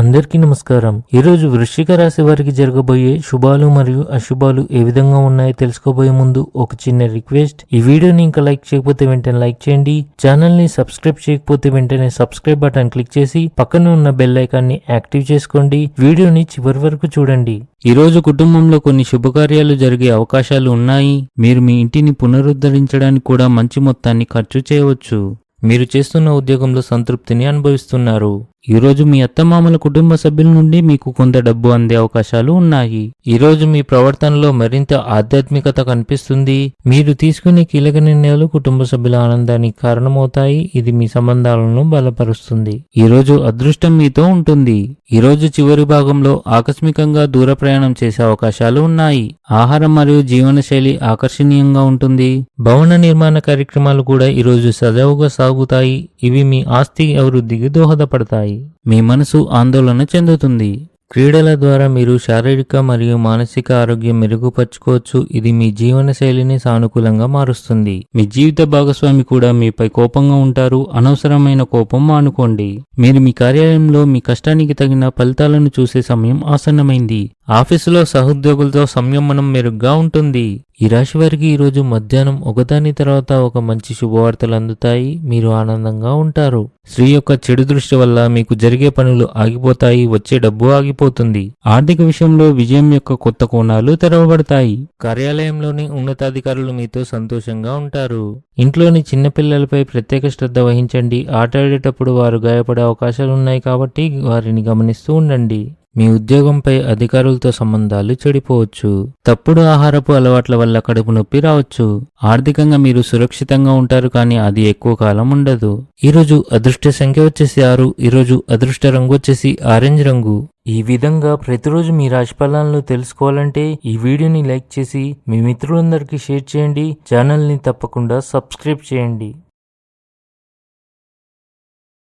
అందరికీ నమస్కారం. ఈరోజు వృశ్చిక రాశి వారికి జరగబోయే శుభాలు మరియు అశుభాలు ఏ విధంగా ఉన్నాయో తెలుసుకోబోయే ముందు ఒక చిన్న రిక్వెస్ట్. ఈ వీడియోని ఇంకా లైక్ చేయకపోతే వెంటనే లైక్ చేయండి. ఛానల్ని సబ్స్క్రైబ్ చేయకపోతే వెంటనే సబ్స్క్రైబ్ బటన్ క్లిక్ చేసి పక్కన ఉన్న బెల్ ఐకాన్ని యాక్టివ్ చేసుకోండి. వీడియోని చివరి వరకు చూడండి. ఈ రోజు కుటుంబంలో కొన్ని శుభకార్యాలు జరిగే అవకాశాలు ఉన్నాయి. మీరు మీ ఇంటిని పునరుద్ధరించడానికి కూడా మంచి మొత్తాన్ని ఖర్చు చేయవచ్చు. మీరు చేస్తున్న ఉద్యోగంలో సంతృప్తిని అనుభవిస్తున్నారు. ఈ రోజు మీ అత్తమామల కుటుంబ సభ్యుల నుండి మీకు కొంత డబ్బు అందే అవకాశాలు ఉన్నాయి. ఈరోజు మీ ప్రవర్తనలో మరింత ఆధ్యాత్మికత కనిపిస్తుంది. మీరు తీసుకునే కీలక నిర్ణయాలు కుటుంబ సభ్యుల ఆనందానికి కారణమవుతాయి. ఇది మీ సంబంధాలను బలపరుస్తుంది. ఈ రోజు అదృష్టం మీతో ఉంటుంది. ఈరోజు చివరి భాగంలో ఆకస్మికంగా దూర ప్రయాణం చేసే అవకాశాలు ఉన్నాయి. ఆహారం మరియు జీవనశైలి ఆకర్షణీయంగా ఉంటుంది. భవన నిర్మాణ కార్యక్రమాలు కూడా ఈరోజు సజావుగా సాగుతాయి. ఇవి మీ ఆస్తి అభివృద్ధికి దోహదపడతాయి. మీ మనసు ఆందోళన చెందుతుంది. క్రీడల ద్వారా మీరు శారీరక మరియు మానసిక ఆరోగ్యం మెరుగుపరుచుకోవచ్చు. ఇది మీ జీవన శైలిని సానుకూలంగా మారుస్తుంది. మీ జీవిత భాగస్వామి కూడా మీపై కోపంగా ఉంటారు. అనవసరమైన కోపం మానుకోండి. మీరు మీ కార్యాలయంలో మీ కష్టానికి తగిన ఫలితాలను చూసే సమయం ఆసన్నమైంది. ఆఫీసులో సహోద్యోగులతో సంయమనం మెరుగ్గా ఉంటుంది. ఈ రాశి వారికి ఈరోజు మధ్యాహ్నం ఒకదాని తర్వాత ఒక మంచి శుభవార్తలు అందుతాయి. మీరు ఆనందంగా ఉంటారు. స్త్రీ యొక్క చెడు దృష్టి వల్ల మీకు జరిగే పనులు ఆగిపోతాయి. వచ్చే డబ్బు ఆగిపోతుంది. ఆర్థిక విషయంలో విజయం యొక్క కొత్త కోణాలు తెరవబడతాయి. కార్యాలయంలోని ఉన్నతాధికారులు మీతో సంతోషంగా ఉంటారు. ఇంట్లోని చిన్నపిల్లలపై ప్రత్యేక శ్రద్ధ వహించండి. ఆటాడేటప్పుడు వారు గాయపడే అవకాశాలు ఉన్నాయి కాబట్టి వారిని గమనిస్తూ ఉండండి. మీ ఉద్యోగంపై అధికారులతో సంబంధాలు చెడిపోవచ్చు. తప్పుడు ఆహారపు అలవాట్ల వల్ల కడుపు నొప్పి రావచ్చు. ఆర్థికంగా మీరు సురక్షితంగా ఉంటారు కానీ అది ఎక్కువ కాలం ఉండదు. ఈరోజు అదృష్ట సంఖ్య వచ్చేసి ఆరు ఈరోజు అదృష్ట రంగు వచ్చేసి ఆరెంజ్ రంగు. ఈ విధంగా ప్రతిరోజు మీ రాశి ఫలాలను తెలుసుకోవాలంటే ఈ వీడియోని లైక్ చేసి మీ మిత్రులందరికీ షేర్ చేయండి. ఛానల్ని తప్పకుండా సబ్స్క్రైబ్ చేయండి.